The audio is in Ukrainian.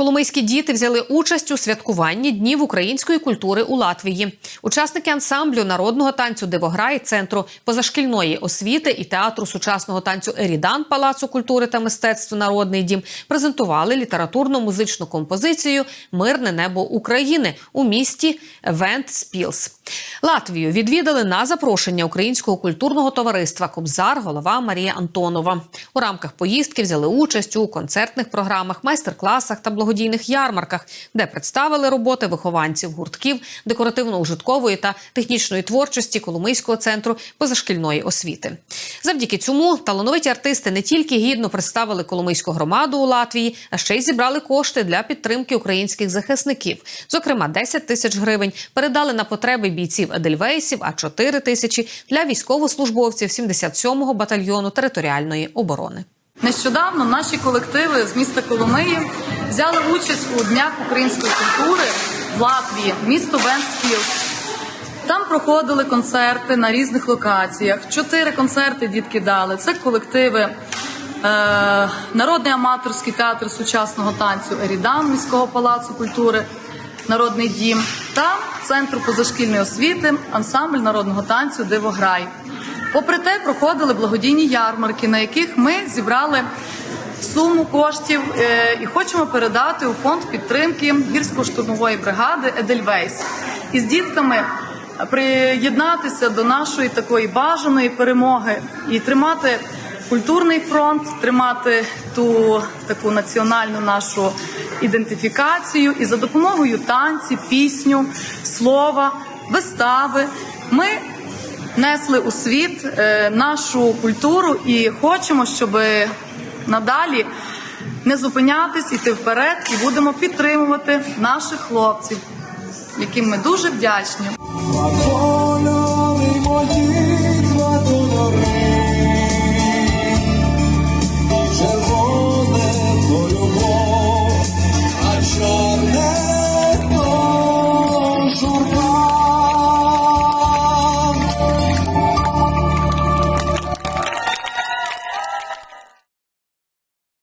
Коломийські діти взяли участь у святкуванні днів української культури у Латвії. Учасники ансамблю народного танцю Дивограй, центру позашкільної освіти і театру сучасного танцю Ерідан Палацу культури та мистецтв Народний дім презентували літературно-музичну композицію Мирне небо України у місті Вентспілс. Латвію відвідали на запрошення українського культурного товариства Кобзар, голова Марія Антонова. У рамках поїздки взяли участь у концертних програмах, майстер-класах та благодійних ярмарках, де представили роботи вихованців гуртків декоративно-ужиткової та технічної творчості Коломийського центру позашкільної освіти. Завдяки цьому талановиті артисти не тільки гідно представили Коломийську громаду у Латвії, а ще й зібрали кошти для підтримки українських захисників. Зокрема, 10 тисяч гривень передали на потреби бійців Едельвейсів, а 4 тисячі для військовослужбовців 77-го батальйону територіальної оборони. Нещодавно наші колективи з міста Коломиї взяли участь у днях української культури в Латвії, місто Венспілс. Там проходили концерти на різних локаціях. Чотири концерти дітки дали. Це колективи. Е, Народний аматорський театр сучасного танцю Ерідан міського палацу культури, Народний дім та центру позашкільної освіти, ансамбль народного танцю Дивограй. Попри те, проходили благодійні ярмарки, на яких ми зібрали суму коштів е, і хочемо передати у фонд підтримки гірсько-штурмової бригади Едельвейс. І з дітками приєднатися до нашої такої бажаної перемоги і тримати культурний фронт, тримати ту таку національну нашу ідентифікацію, і за допомогою танці, пісню, слова, вистави ми несли у світ е, нашу культуру і хочемо, щоб надалі не зупинятись, іти вперед, і будемо підтримувати наших хлопців, яким ми дуже вдячні.